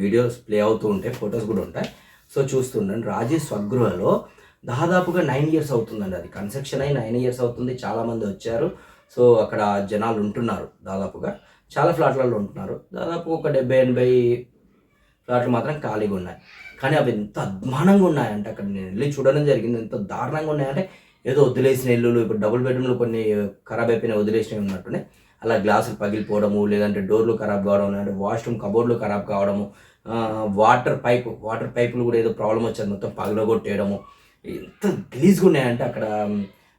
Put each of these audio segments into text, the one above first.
Videos play అవుతూ ఉంటాయి photos కూడా ఉంటాయి. సో చూస్తుండండి రాజేష్ స్వగృహలో దాదాపుగా నైన్ ఇయర్స్ అవుతుందండి అది. కన్స్ట్రక్షన్ అయి నైన్ ఇయర్స్ అవుతుంది చాలామంది వచ్చారు. సో అక్కడ జనాలు ఉంటున్నారు దాదాపుగా. చాలా ఫ్లాట్లలో ఉంటున్నారు. దాదాపు ఒక డెబ్బై ఎనభై ఫ్లాట్లు మాత్రం ఖాళీగా ఉన్నాయి. కానీ అవి ఎంత అద్మానంగా ఉన్నాయంటే అక్కడ నేను వెళ్ళి చూడడం జరిగింది. ఎంత దారుణంగా ఉన్నాయంటే ఏదో వదిలేసిన ఇల్లులు ఇప్పుడు డబుల్ బెడ్రూమ్లు కొన్ని ఖరాబ్ అయిపోయిన వదిలేసినవి ఉన్నట్టునే అలా గ్లాసులు పగిలిపోవడము లేదంటే డోర్లు ఖరాబ్ కావడం లేదంటే వాష్రూమ్ కబోర్డ్లు ఖరాబ్ కావడము వాటర్ పైప్ వాటర్ పైపులు కూడా ఏదో ప్రాబ్లం వచ్చేది మొత్తం పగలగొట్టేయడము. ఎంత గలీజ్గా ఉన్నాయంటే అక్కడ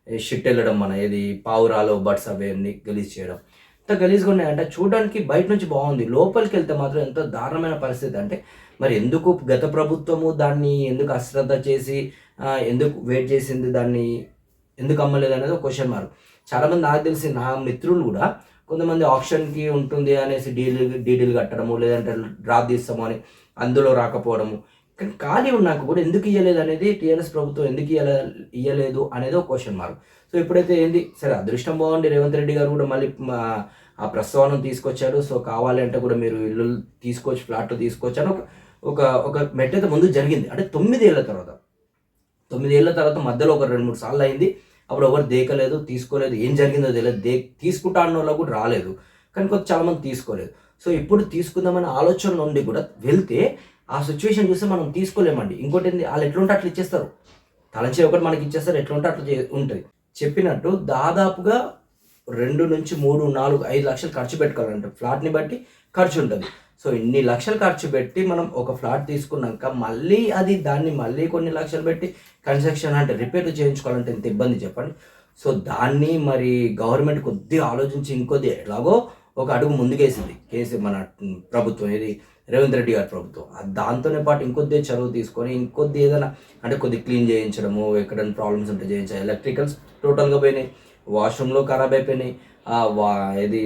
షిట్ వెళ్ళడం మన ఏది పావురాలు బట్స్ అవన్నీ గలీజ్ చేయడం. ఎంత గలీజ్గా ఉన్నాయంటే చూడడానికి బయట నుంచి బాగుంది. లోపలికి వెళ్తే మాత్రం ఎంతో దారుణమైన పరిస్థితి. అంటే మరి ఎందుకు గత ప్రభుత్వము దాన్ని ఎందుకు అశ్రద్ధ చేసి ఎందుకు వెయిట్ చేసింది దాన్ని ఎందుకు అమ్మలేదు అనేది క్వశ్చన్ మార్క్ చాలామంది నాకు తెలిసి నా మిత్రులు కూడా కొంతమంది ఆప్షన్కి ఉంటుంది అనేసి డీల్ డీడీలు కట్టడము లేదంటే డ్రాప్ తీస్తాము అని అందులో రాకపోవడము. కానీ ఖాళీ ఉన్నాక కూడా ఎందుకు ఇవ్వలేదు అనేది టీఆర్ఎస్ ప్రభుత్వం ఎందుకు ఇవ్వలే ఇవ్వలేదు అనేది ఒక క్వశ్చన్ మార్క్ సో ఇప్పుడైతే ఏంది? సరే అదృష్టం బాగుండి రేవంత్ రెడ్డి గారు కూడా మళ్ళీ ఆ ప్రస్తావన తీసుకొచ్చారు. సో కావాలి అంటే కూడా మీరు ఇల్లు తీసుకొచ్చి ఫ్లాట్లు తీసుకొచ్చారు ఒక ఒక ఒక మెట్ అయితే ముందు జరిగింది. అంటే తొమ్మిది ఏళ్ళ తర్వాత తొమ్మిది ఏళ్ళ తర్వాత మధ్యలో ఒక రెండు మూడు సార్లు అయింది. అప్పుడు ఎవరు దేకలేదు తీసుకోలేదు ఏం జరిగిందో తెలియదు. దే తీసుకుంటా అన్న వాళ్ళకు కూడా రాలేదు. కానీ కొంత చాలామంది తీసుకోలేదు. సో ఇప్పుడు తీసుకుందామనే ఆలోచన నుండి కూడా వెళ్తే ఆ సిచ్యువేషన్ చూస్తే మనం తీసుకోలేమండి. ఇంకోటి ఏంది? వాళ్ళు ఎట్లుంటే అట్లా ఇచ్చేస్తారు. తలంచే ఒకటి మనకి ఇచ్చేస్తారు ఎట్లుంటే అట్లా ఉంటుంది చెప్పినట్టు దాదాపుగా రెండు నుంచి మూడు నాలుగు ఐదు లక్షలు ఖర్చు పెట్టుకోవాలంటే. ఫ్లాట్ని బట్టి ఖర్చు ఉంటుంది. సో ఇన్ని లక్షలు ఖర్చు పెట్టి మనం ఒక ఫ్లాట్ తీసుకున్నాక మళ్ళీ అది దాన్ని మళ్ళీ కొన్ని లక్షలు పెట్టి కన్స్ట్రక్షన్ అంటే రిపేర్ చేయించుకోవాలంటే ఎంత ఇబ్బంది చెప్పండి. సో దాన్ని మరి గవర్నమెంట్ కొద్దిగా ఆలోచించి ఇంకొద్ది ఎలాగో ఒక అడుగు ముందుకేసింది. కేసీ మన ప్రభుత్వం ఇది రేవంత్ రెడ్డి గారి ప్రభుత్వం. దాంతోనే పాటు ఇంకొద్ది చదువు తీసుకొని ఇంకొద్ది ఏదైనా అంటే కొద్ది క్లీన్ చేయించడము ఎక్కడైనా ప్రాబ్లమ్స్ ఉంటే చేయించాలి ఎలక్ట్రికల్స్ టోటల్గా పోయినాయి వాష్రూమ్లో ఖరాబ్ అయిపోయినాయి. ఇది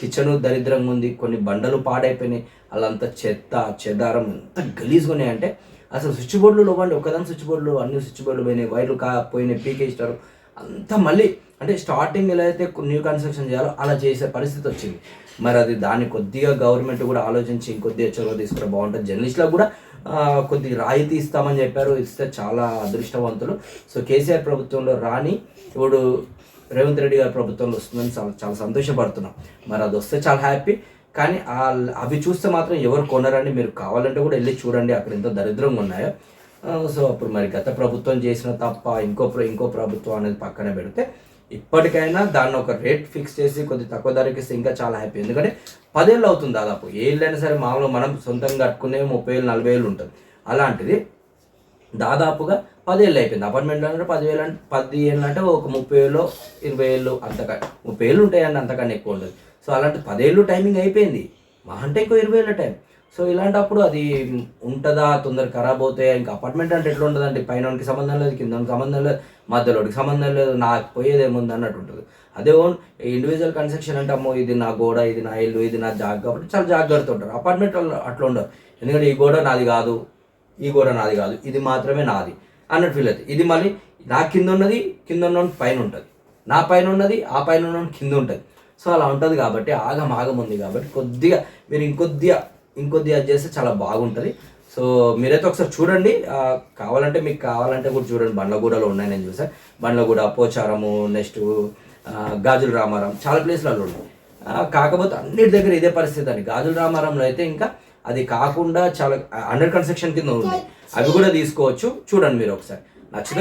కిచెన్ దరిద్రంగా ఉంది కొన్ని బండలు పాడైపోయినాయి అలాంతా చెత్త చెదారం ఎంత గలీజ్గా ఉన్నాయంటే అసలు స్విచ్ బోర్డులు ఇవ్వండి ఒకదాని స్విచ్ బోర్డులు అన్ని స్విచ్ బోర్డులు పోయినాయి వైర్లు కా పోయినాయి పీకేస్తారు అంతా మళ్ళీ అంటే స్టార్టింగ్ ఎలా అయితే న్యూ కన్స్ట్రక్షన్ చేయాలో అలా చేసే పరిస్థితి వచ్చింది. మరి అది దాన్ని కొద్దిగా గవర్నమెంట్ కూడా ఆలోచించి ఇంకొద్దిగా చొరవ తీసుకుంటే బాగుంటుంది. జర్నలిస్టులకు కూడా కొద్ది రాయితీ ఇస్తామని చెప్పారు. ఇస్తే చాలా అదృష్టవంతులు. సో కేసీఆర్ ప్రభుత్వంలో రాని ఇప్పుడు రేవంత్ రెడ్డి గారి ప్రభుత్వంలో వస్తుందని చాలా చాలా సంతోషపడుతున్నాం. మరి అది వస్తే చాలా హ్యాపీ కానీ ఆ అవి చూస్తే మాత్రం ఎవరు కొనరండి? మీరు కావాలంటే కూడా వెళ్ళి చూడండి. అక్కడ ఎంత దరిద్రంగా ఉన్నాయో. సో అప్పుడు మరి గత ప్రభుత్వం చేసిన తప్ప ఇంకో ఇంకో ప్రభుత్వం అనేది పక్కన పెడితే ఇప్పటికైనా దాన్ని ఒక రేట్ ఫిక్స్ చేసి కొద్ది తక్కువ ధరకి ఇస్తే ఇంకా చాలా హ్యాపీ ఎందుకంటే పదేళ్ళు అవుతుంది దాదాపు. ఏళ్ళైనా సరే మామూలుగా మనం సొంతంగా కట్టుకునే ముప్పై వేలు నలభై వేలు ఉంటుంది. అలాంటిది దాదాపుగా పదేళ్ళు అయిపోయింది. అపార్ట్మెంట్లో అంటే పదివేలు అంటే పది అంటే ఒక ముప్పై వేలు ఇరవై ఏళ్ళు అంతక ముప్పై ఏళ్ళు ఉంటాయండి అంతకన్నా ఎక్కువ ఉండదు. సో అలాంటి పదేళ్ళు టైమింగ్ అయిపోయింది. మా అంటే ఇంకో ఇరవై ఏళ్ళ టైం సో ఇలాంటప్పుడు అది ఉంటుందా తొందర ఖరాబ్ అవుతాయా? ఇంకా అపార్ట్మెంట్ అంటే ఎట్లా ఉంటుందండి పైనకి సంబంధం లేదు కింద సంబంధం లేదు మధ్యలోకి సంబంధం లేదు నాకు పోయేది ఏముంది అన్నట్టు ఉంటుంది. అదే ఓన్ ఇండివిజువల్ కన్స్ట్రక్షన్ అంటే అమ్మో ఇది నా గోడ ఇది నా ఇల్లు ఇది నా జాగ్ కాబట్టి చాలా జాగ్రత్త ఉంటారు. అపార్ట్మెంట్ వాళ్ళు అట్లా ఉండరు. ఎందుకంటే ఈ గోడ నాది కాదు ఈ గోడ నాది కాదు ఇది మాత్రమే నాది అన్నట్టు ఫీల్ అవుతుంది. ఇది మళ్ళీ నా కింద ఉన్నది కింద ఉన్న పైన ఉంటుంది. నా పైన ఉన్నది ఆ పైన ఉన్న కింద ఉంటుంది. సో అలా ఉంటుంది కాబట్టి ఆగం ఆగం ఉంది కాబట్టి కొద్దిగా మీరు ఇంకొద్దిగా ఇంకొద్దిగా చేస్తే చాలా బాగుంటుంది. సో మీరైతే ఒకసారి చూడండి. కావాలంటే మీకు కావాలంటే కూడా చూడండి. బండ్లగూడలో ఉన్నాయి నేను చూసాను బండ్లగూడ పోచారము నెక్స్ట్ గాజుల రామారం చాలా ప్లేస్లలో ఉన్నాయి. కాకపోతే అన్నిటి దగ్గర ఇదే పరిస్థితి అండి. గాజుల రామారంలో అయితే ఇంకా అది కాకుండా చాలా అండర్ కన్స్ట్రక్షన్ కింద ఉంది. అవి కూడా తీసుకోవచ్చు. చూడండి మీరు ఒకసారి. నచ్చితే